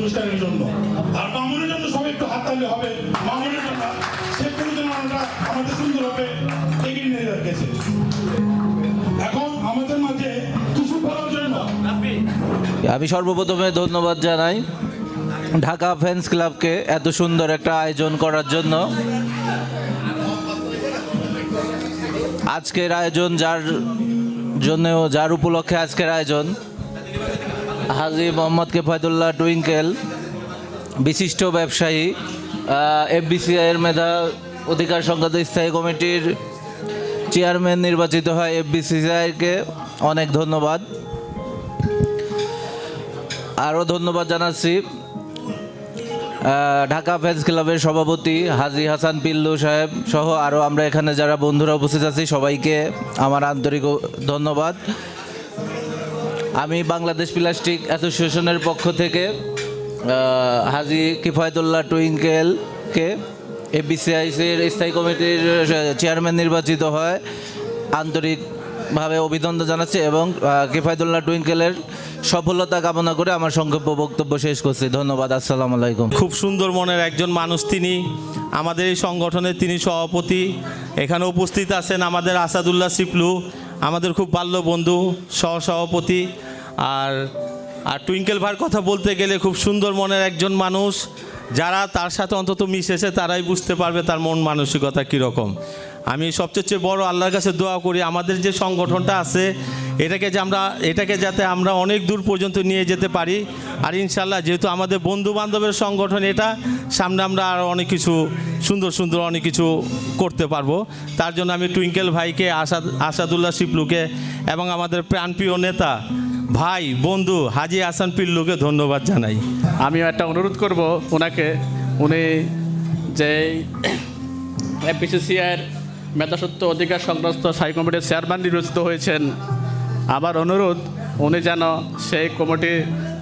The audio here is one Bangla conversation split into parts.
অনুষ্ঠানের জন্য আর মামুনের জন্য সবাই একটু হাততালি হবে মামুনের জন্য সে পরিচালনাটা আমাদের সুন্দরভাবে এগিয়ে নিয়ে রেখেছে আমি সর্বপ্রথমে ধন্যবাদ জানাই ঢাকা ফ্যান্স ক্লাবকে এত সুন্দর একটা আয়োজন করার জন্য। আজকের আয়োজন যার জন্য যার উপলক্ষে আজকের আয়োজন, হাজি মোহাম্মদ কেফায়তুল্লাহ টুইঙ্কেল, বিশিষ্ট ব্যবসায়ী এফবিসিআইয়ের মেধা অধিকার সংক্রান্ত স্থায়ী কমিটির চেয়ারম্যান নির্বাচিত হয় এফবিসিআইকে অনেক ধন্যবাদ। আরও ধন্যবাদ জানাচ্ছি ঢাকা ফ্যান্স ক্লাবের সভাপতি হাজি হাসান পিল্লু সাহেব সহ আরও আমরা এখানে যারা বন্ধুরা উপস্থিত আছি, সবাইকে আমার আন্তরিক ধন্যবাদ। আমি বাংলাদেশ প্লাস্টিক অ্যাসোসিয়েশনের পক্ষ থেকে হাজি কিফায়তুল্লাহ টুইঙ্কেলকে এবিসিআইসির স্থায়ী কমিটির চেয়ারম্যান নির্বাচিত হয়। আন্তরিকভাবে অভিনন্দন জানাচ্ছি এবং আহ, কিফায়তুল্লাহ টুইঙ্কেলের সফলতা কামনা করে আমার সংক্ষেপ বক্তব্য শেষ করছি। ধন্যবাদ আসসালামু আলাইকুম। খুব সুন্দর মনের একজন মানুষ তিনি। আমাদের এই সংগঠনের তিনি সভাপতি। এখানে উপস্থিত আছেন আমাদের আসাদুল্লাহ সিপলু আমাদের খুব বাল্য বন্ধু সহ সভাপতি আর আর টুইঙ্কেল ভার কথা বলতে গেলে খুব সুন্দর মনের একজন মানুষ। যারা তার সাথে অন্তত মিশেছে তারাই বুঝতে পারবে তার মন মানসিকতা কীরকম। আমি সবচেয়ে বড় আল্লাহর কাছে দোয়া করি, আমাদের যে সংগঠনটা আছে, এটাকে যে আমরা, এটাকে যাতে আমরা অনেক দূর পর্যন্ত নিয়ে যেতে পারি। আর ইনশাল্লাহ যেহেতু আমাদের বন্ধু বান্ধবের সংগঠন এটা, সামনে আমরা আরও অনেক কিছু, সুন্দর সুন্দর অনেক কিছু করতে পারব। তার জন্য আমি টুইঙ্কেল ভাইকে, আসাদ, আসাদুল্লাহ শিপলুকে এবং আমাদের প্রাণপ্রিয় নেতা, ভাই, বন্ধু, হাজি আসান পিল্লুকে ধন্যবাদ জানাই। আমিও একটা অনুরোধ করব ওনাকে, উনি যে এফবিসিসিআইয়ের মেধাসত্ব অধিকার সংগ্রস্ত স্থায়ী কমিটির চেয়ারম্যান নির্বাচিত হয়েছেন। আমার অনুরোধ, উনি যেন সেই কমিটি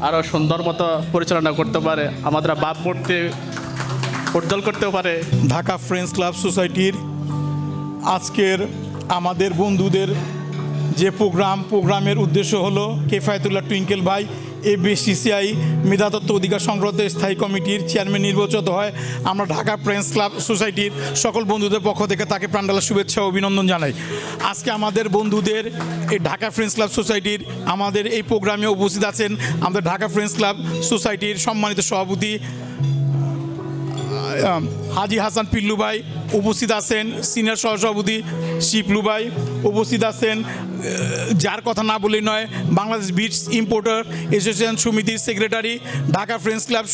আরও সুন্দর মতো পরিচালনা করতে পারে, আমাদের ভাবমূর্তি উজ্জ্বল করতেও পারে। ঢাকা ফ্রেন্ডস ক্লাব সোসাইটির আজকের আমাদের বন্ধুদের যে প্রোগ্রাম, প্রোগ্রামের উদ্দেশ্য হলো কেফায়তুল্লাহ টুইঙ্কেল ভাই এ বিসিসিআই মেধাতত্ত্ব অধিকার সংক্রান্ত স্থায়ী কমিটির চেয়ারম্যান নির্বাচিত হয়। আমরা ঢাকা ফ্রেন্ডস ক্লাব সোসাইটির সকল বন্ধুদের পক্ষ থেকে তাকে প্রাণডালা শুভেচ্ছা ও অভিনন্দন জানাই। আজকে আমাদের বন্ধুদের এই ঢাকা ফ্রেন্ডস ক্লাব সোসাইটির আমাদের এই প্রোগ্রামে উপস্থিত আছেন আমাদের ঢাকা ফ্রেন্ডস ক্লাব সোসাইটির সম্মানিত সভাপতি হাজি হাসান পিল্লু ভাই উপস্থিত আছেন, সিনিয়র সহসভাপতি শিপলু ভাই উপস্থিত আছেন। যার কথা না বলেই নয়, বাংলাদেশ বিটস ইম্পোর্টার অ্যাসোসিয়েশন সমিতির secretary, Dhaka friends club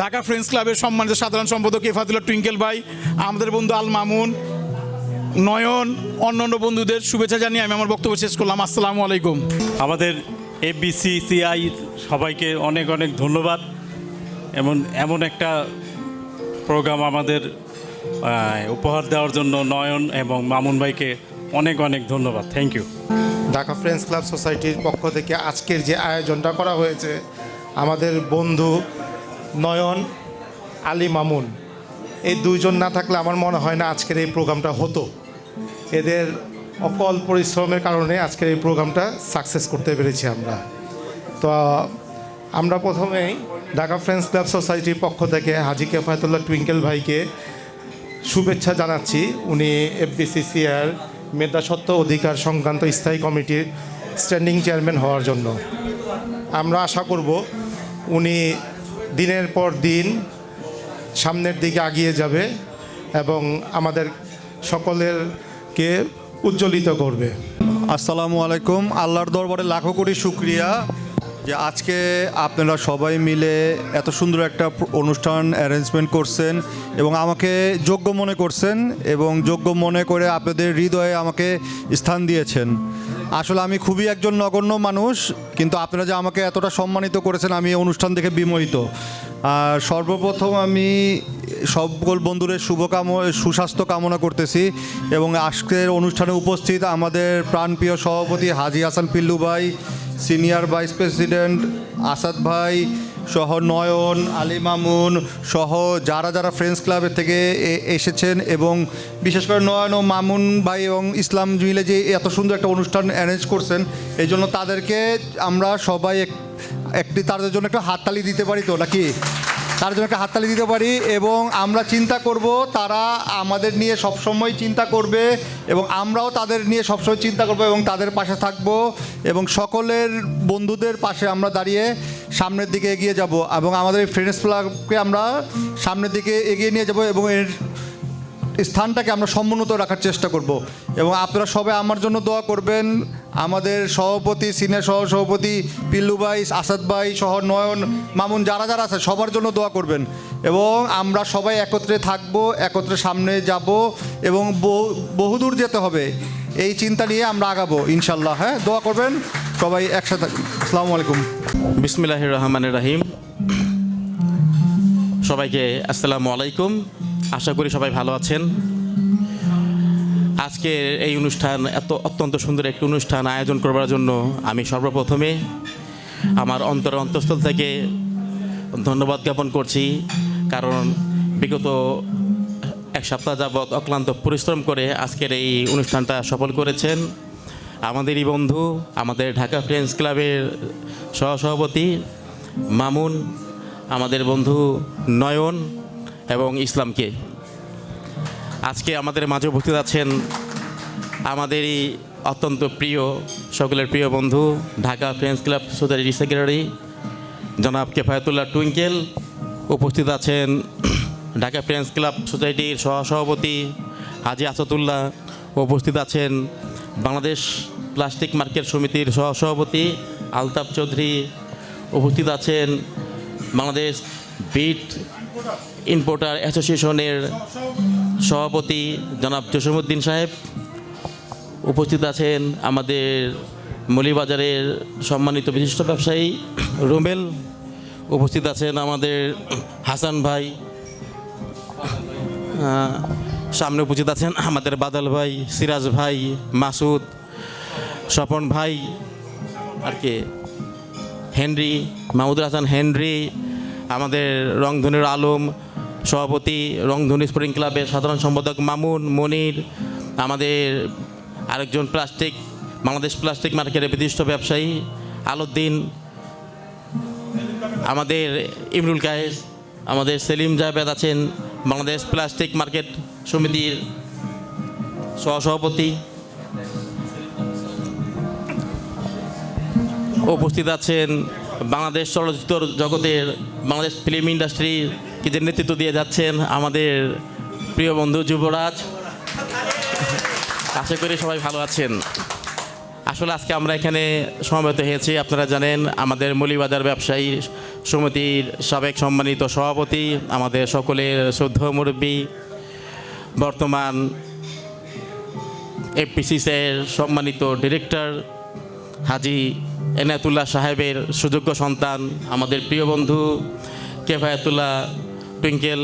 Dhaka friends ক্লাবের সম্মানিত সাধারণ সম্পাদক এফাতুল্লাহ টুইঙ্কেল ভাই, আমাদের বন্ধু আল মামুন, নয়ন অন্য অন্য বন্ধুদের শুভেচ্ছা জানিয়ে আমি আমার বক্তব্য শেষ করলাম। আসসালামু আলাইকুম। আমাদের এফবিসিসিআই সবাইকে অনেক অনেক ধন্যবাদ। এমন এমন একটা প্রোগ্রাম আমাদের উপহার দেওয়ার জন্য নয়ন এবং মামুন ভাইকে অনেক অনেক ধন্যবাদ। Thank you Dhaka friends club সোসাইটির পক্ষ থেকে আজকের যে আয়োজনটা করা হয়েছে, আমাদের বন্ধু নয়ন, আলী, মামুন, এই দুইজন না থাকলে আমার মনে হয় না আজকের এই প্রোগ্রামটা হতো। এদের অকল পরিশ্রমের কারণে আজকের এই প্রোগ্রামটা সাকসেস করতে পেরেছি আমরা। তো, আমরা প্রথমেই ঢাকা ফ্রেন্ডস ক্লাব সোসাইটির পক্ষ থেকে হাজি কেফায়তুল্লাহ টুইঙ্কেল ভাইকে শুভেচ্ছা জানাচ্ছি। উনি এফবিসিসিআর মেধাসত্ত্ব অধিকার সংক্রান্ত স্থায়ী কমিটির স্ট্যান্ডিং চেয়ারম্যান হওয়ার জন্য। আমরা আশা করব উনি দিনের পর দিন সামনের দিকে আগিয়ে যাবে এবং আমাদের সকলেরকে উজ্জ্বলিত করবে। আসসালামু আলাইকুম। আল্লাহর দরবারে লাখো কোটি শুক্রিয়া। যে আজকে আপনারা সবাই মিলে এত সুন্দর একটা অনুষ্ঠান অ্যারেঞ্জমেন্ট করছেন এবং আমাকে যোগ্য মনে করছেন এবং যোগ্য মনে করে আপনাদের হৃদয়ে আমাকে স্থান দিয়েছেন। আসলে আমি খুবই একজন নগণ্য মানুষ, কিন্তু আপনারা যে আমাকে এতটা সম্মানিত করেছেন, আমি এই অনুষ্ঠান দেখে বিমোহিত। আর সর্বপ্রথম আমি সকল বন্ধুদের শুভকাম সুস্বাস্থ্য কামনা করতেছি এবং আজকের অনুষ্ঠানে উপস্থিত আমাদের প্রাণপ্রিয় সভাপতি হাজি হাসান পিল্লু ভাই সিনিয়র ভাইস প্রেসিডেন্ট আসাদ ভাই সহ নয়ন, আলী মামুন সহ যারা যারা ফ্রেন্ডস ক্লাবের থেকে এসেছেন এবং বিশেষ করে নয়ন ও মামুন ভাই এবং ইসলাম মিলে যে এত সুন্দর একটা অনুষ্ঠান অ্যারেঞ্জ করছেন, এই জন্য তাদেরকে আমরা সবাই একটি তাদের জন্য একটা হাততালি দিতে পারি তো, নাকি? তার জন্য একটা হাততালি দিতে পারি এবং আমরা চিন্তা করব, তারা আমাদের নিয়ে সবসময় চিন্তা করবে এবং আমরাও তাদের নিয়ে সবসময় চিন্তা করব এবং তাদের পাশে থাকব এবং সকলের বন্ধুদের পাশে আমরা দাঁড়িয়ে সামনের দিকে এগিয়ে যাব এবং আমাদের ফ্রেন্ডস ক্লাবকে আমরা সামনের দিকে এগিয়ে নিয়ে যাব এবং এর স্থানটাকে আমরা সমুন্নত রাখার চেষ্টা করব। এবং আপনারা সবাই আমার জন্য দোয়া করবেন। আমাদের সভাপতি, সিনিয়র সহ সভাপতি পিল্লু ভাই, আসাদ ভাই সহ নয়ন, মামুন যারা যারা আছে, সবার জন্য দোয়া করবেন। এবং আমরা সবাই একত্রে থাকব, একত্রে সামনে যাব এবং বহু- বহুদূর যেতে হবে। এই চিন্তা নিয়ে আমরা আগাবো ইনশাল্লাহ হ্যাঁ? দোয়া করবেন। সবাই একসাথে, আসসালামু আলাইকুম। বিসমিল্লাহ রহমান রাহিম। সবাইকে আসসালামু আলাইকুম। আশা করি সবাই ভালো আছেন। আজকের এই অনুষ্ঠান এত অত্যন্ত সুন্দর একটি অনুষ্ঠান আয়োজন করবার জন্য আমি সর্বপ্রথমে আমার অন্তর অন্তঃস্থল থেকে ধন্যবাদ জ্ঞাপন করছি, কারণ বিগত এক সপ্তাহ যাবৎ অক্লান্ত পরিশ্রম করে আজকের এই অনুষ্ঠানটা সফল করেছেন আমাদেরই বন্ধু, আমাদের ঢাকা ফ্রেন্ডস ক্লাবের সহসভাপতি মামুন, আমাদের বন্ধু নয়ন এবং ইসলামকে। আজকে আমাদের মাঝে উপস্থিত আছেন আমাদেরই অত্যন্ত প্রিয়, সকলের প্রিয় বন্ধু, Dhaka friends club society secretary, জনাব কেফায়তুল্লাহ টুইঙ্কেল। উপস্থিত আছেন ঢাকা ফ্রেন্স ক্লাব সোসাইটির সহসভাপতি হাজি আসাদুল্লাহ। উপস্থিত আছেন বাংলাদেশ প্লাস্টিক মার্কেট সমিতির সহসভাপতি আলতাফ চৌধুরী। উপস্থিত আছেন বাংলাদেশ বিট ইম্পোর্টার অ্যাসোসিয়েশনের সভাপতি জনাব জসিমুদ্দিন সাহেব উপস্থিত আছেন আমাদের মলিবাজারের সম্মানিত বিশিষ্ট ব্যবসায়ী রুমেল উপস্থিত আছেন আমাদের হাসান ভাই সামনে উপস্থিত আছেন আমাদের বাদল ভাই, সিরাজ ভাই, মাসুদ, স্বপন ভাই, আর কে? হেনরি, মাহমুদুল হাসান হেনরি, আমাদের রংধনুর আলম সভাপতি রংধনু স্পোর্টিং ক্লাবের সাধারণ সম্পাদক মামুন মনির, আমাদের আরেকজন প্লাস্টিক, বাংলাদেশ প্লাস্টিক মার্কেটের বিশিষ্ট ব্যবসায়ী আলউদ্দিন, আমাদের ইমরুল কায়েস, আমাদের সেলিম জাভেদ আছেন, বাংলাদেশ প্লাস্টিক মার্কেট সমিতির সহসভাপতি। উপস্থিত আছেন বাংলাদেশ চলচ্চিত্র জগতের, বাংলাদেশ ফিল্ম ইন্ডাস্ট্রিকে যে নেতৃত্ব দিয়ে যাচ্ছেন আমাদের প্রিয় বন্ধু যুবরাজ। আশা করি সবাই ভালো আছেন। আসলে আজকে আমরা এখানে সমবেত হয়েছি। আপনারা জানেন, আমাদের মলিবাজার ব্যবসায়ী সমিতির সাবেক সম্মানিত সভাপতি, আমাদের সকলের শ্রদ্ধ মুরব্বী, বর্তমান এফপিসিসের সম্মানিত ডিরেক্টর হাজি এনায়তুল্লাহ সাহেবের সুযোগ্য সন্তান, আমাদের প্রিয় বন্ধু কেফায়াতুল্লাহ টুইঙ্কেল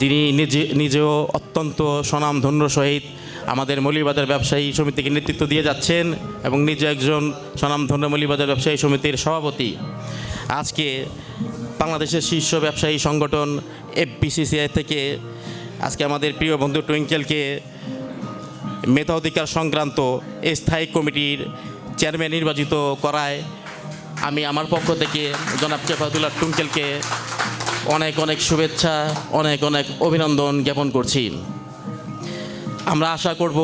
যিনি নিজে নিজেও অত্যন্ত স্বনামধন্য সহিত আমাদের মৌলিবাজার ব্যবসায়ী সমিতিকে নেতৃত্ব দিয়ে যাচ্ছেন এবং নিজে একজন স্বনামধন্য মৌলিবাজার ব্যবসায়ী সমিতির সভাপতি। আজকে বাংলাদেশের শীর্ষ ব্যবসায়ী সংগঠন এফবিসিসিআই থেকে আজকে আমাদের প্রিয় বন্ধু টুইঙ্কেলকে মেধা অধিকার সংক্রান্ত স্থায়ী কমিটির চেয়ারম্যান নির্বাচিত করায় আমি আমার পক্ষ থেকে জনাব কেফাতুল্লাহ টুঙ্কেলকে অনেক অনেক শুভেচ্ছা, অনেক অনেক অভিনন্দন জ্ঞাপন করছি। আমরা আশা করব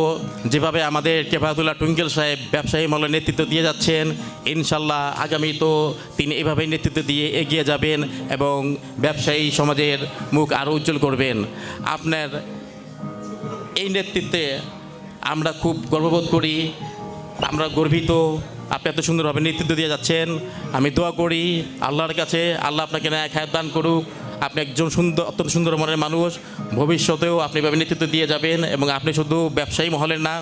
যেভাবে আমাদের কেফাতুল্লাহ টুঙ্কেল সাহেব ব্যবসায়ী মহলের নেতৃত্ব দিয়ে যাচ্ছেন, ইনশাল্লাহ আগামী তো তিনি এভাবেই নেতৃত্ব দিয়ে এগিয়ে যাবেন এবং ব্যবসায়ী সমাজের মুখ আরও উজ্জ্বল করবেন। আপনার এই নেতৃত্বে আমরা খুব গর্ববোধ করি, আমরা গর্বিত আপনি এত সুন্দরভাবে নেতৃত্ব দিয়ে যাচ্ছেন। আমি দোয়া করি আল্লাহর কাছে, আল্লাহ আপনাকে ন্যায় খায় দান করুক। আপনি একজন সুন্দর, অত্যন্ত সুন্দর মনের মানুষ। ভবিষ্যতেও আপনি এভাবে নেতৃত্ব দিয়ে যাবেন এবং আপনি শুধু ব্যবসায়ী মহলের না,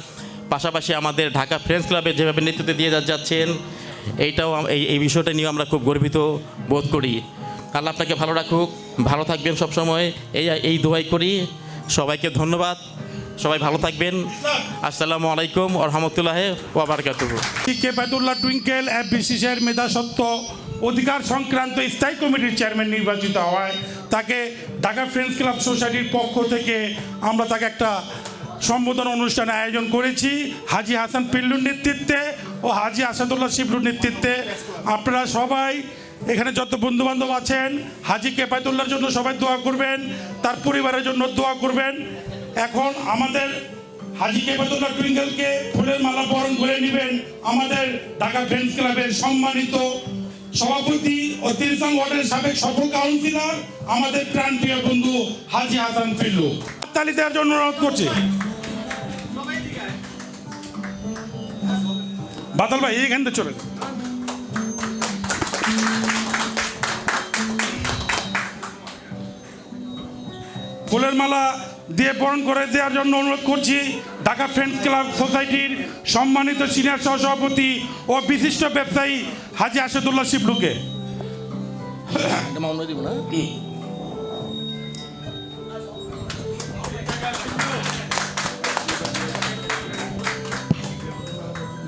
পাশাপাশি আমাদের ঢাকা ফ্রেন্ডস ক্লাবে যেভাবে নেতৃত্ব দিয়ে যাচ্ছেন, এইটাও এই এই বিষয়টা নিয়ে আমরা খুব গর্বিত বোধ করি। আল্লাহ আপনাকে ভালো রাখুক, ভালো থাকবেন সবসময়। এই এই দোয়াই করি। সবাইকে ধন্যবাদ। সবাই ভালো থাকবেন। আসসালামু আলাইকুম রহমতুল্লাহ ওবরকাতুহু কেফায়তুল্লাহ টুইঙ্কেল এফবিসিসিআইয়ের মেধাসত্ত্ব অধিকার সংক্রান্ত স্থায়ী কমিটির চেয়ারম্যান নির্বাচিত হওয়ায় তাকে ঢাকা ফ্রেন্ডস ক্লাব সোসাইটির পক্ষ থেকে আমরা তাকে একটা সম্বোধন অনুষ্ঠান আয়োজন করেছি। হাজি হাসান পিল্লুর নেতৃত্বে ও হাজি আসাদুল্লাহ শিবলুর নেতৃত্বে। আপনারা সবাই এখানে যত বন্ধু বান্ধব আছেন, হাজি কেফায়তুল্লাহর জন্য সবাই দোয়া করবেন, তার পরিবারের জন্য দোয়া করবেন। এখন আমাদের হাজি কেবাতুল্লাহ টুইঙ্গেলকে ফুলের মালা বরণ করে নেবেন আমাদের ঢাকা ফ্রেন্ডস ক্লাবের সম্মানিত সভাপতি ও তিরসাং ওয়ার্ডের সাবেক সফল কাউন্সিলর, আমাদের প্রাণপ্রিয় বন্ধু হাজি হাসান ফিল্লু তালি দেওয়ার জন্য অনুরোধ করছি বাদল ভাই এইখান থেকে চলে। ফুলের মালা দিয়ে বরণ করে দেওয়ার জন্য অনুরোধ করছি ঢাকা ফ্রেন্ডস ক্লাব সোসাইটির সম্মানিত সিনিয়র সহসভাপতি ও বিশিষ্ট ব্যবসায়ী হাজি আসাদুল্লাহ শিবলুকে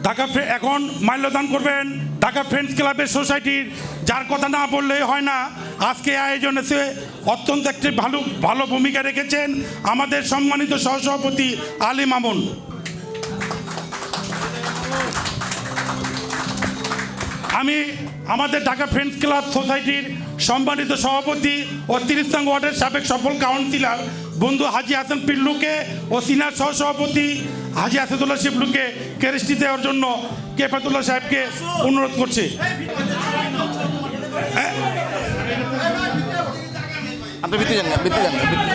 ঢাকা এখন মাল্যদান করবেন ঢাকা ফ্রেন্ডস ক্লাবের সোসাইটির যার কথা না বললেই হয় না আজকে আয়োজনে সে অত্যন্ত একটি ভালো ভালো ভূমিকা রেখেছেন আমাদের সম্মানিত সহসভাপতি আলী মামুন। আমি আমাদের ঢাকা ফ্রেন্ডস ক্লাব সোসাইটির সম্মানিত সভাপতি ও তিরিস্তাং ওয়ার্ডের সাবেক সফল কাউন্সিলর বন্ধু হাজি হাসান পিল্লুকে ও সিনিয়র সহসভাপতি হাজি আসাদুল্লাহ শিবলুকে কেরিস্টি দেওয়ার জন্য কেফাতুল্লাহ সাহেবকে অনুরোধ করছি। আপনি বিতে যান না বিতে যান না বিতে-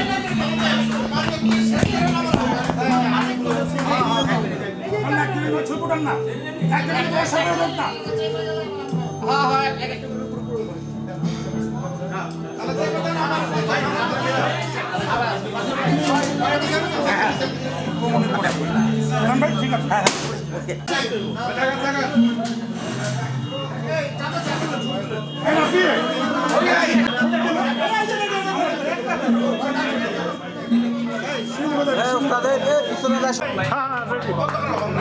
ঠিক আছে হ্যাঁ। হ্যাঁ,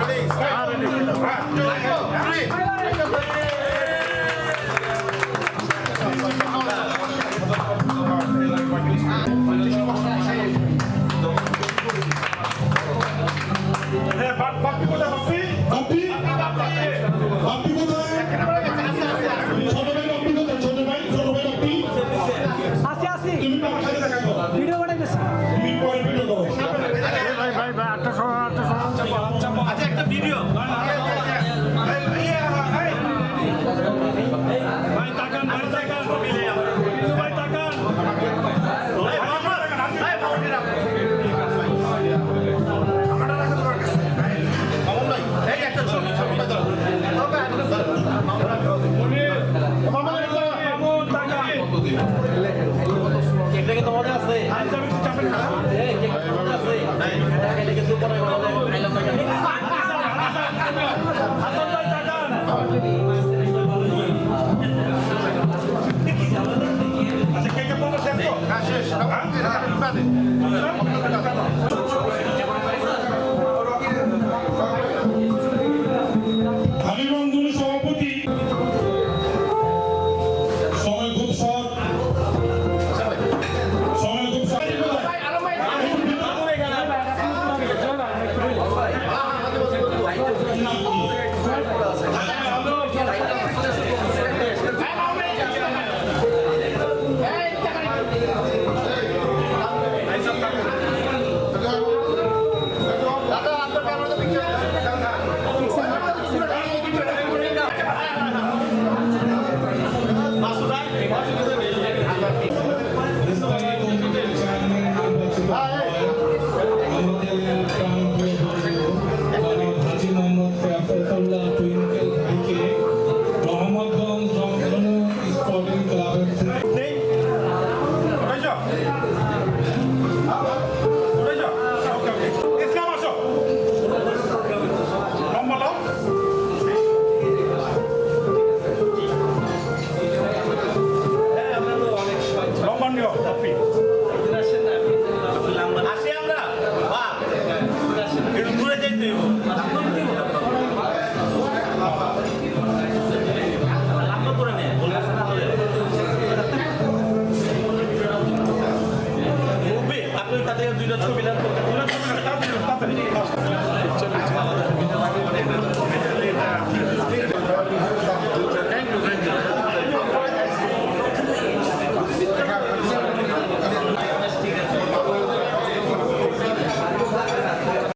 আমি 么？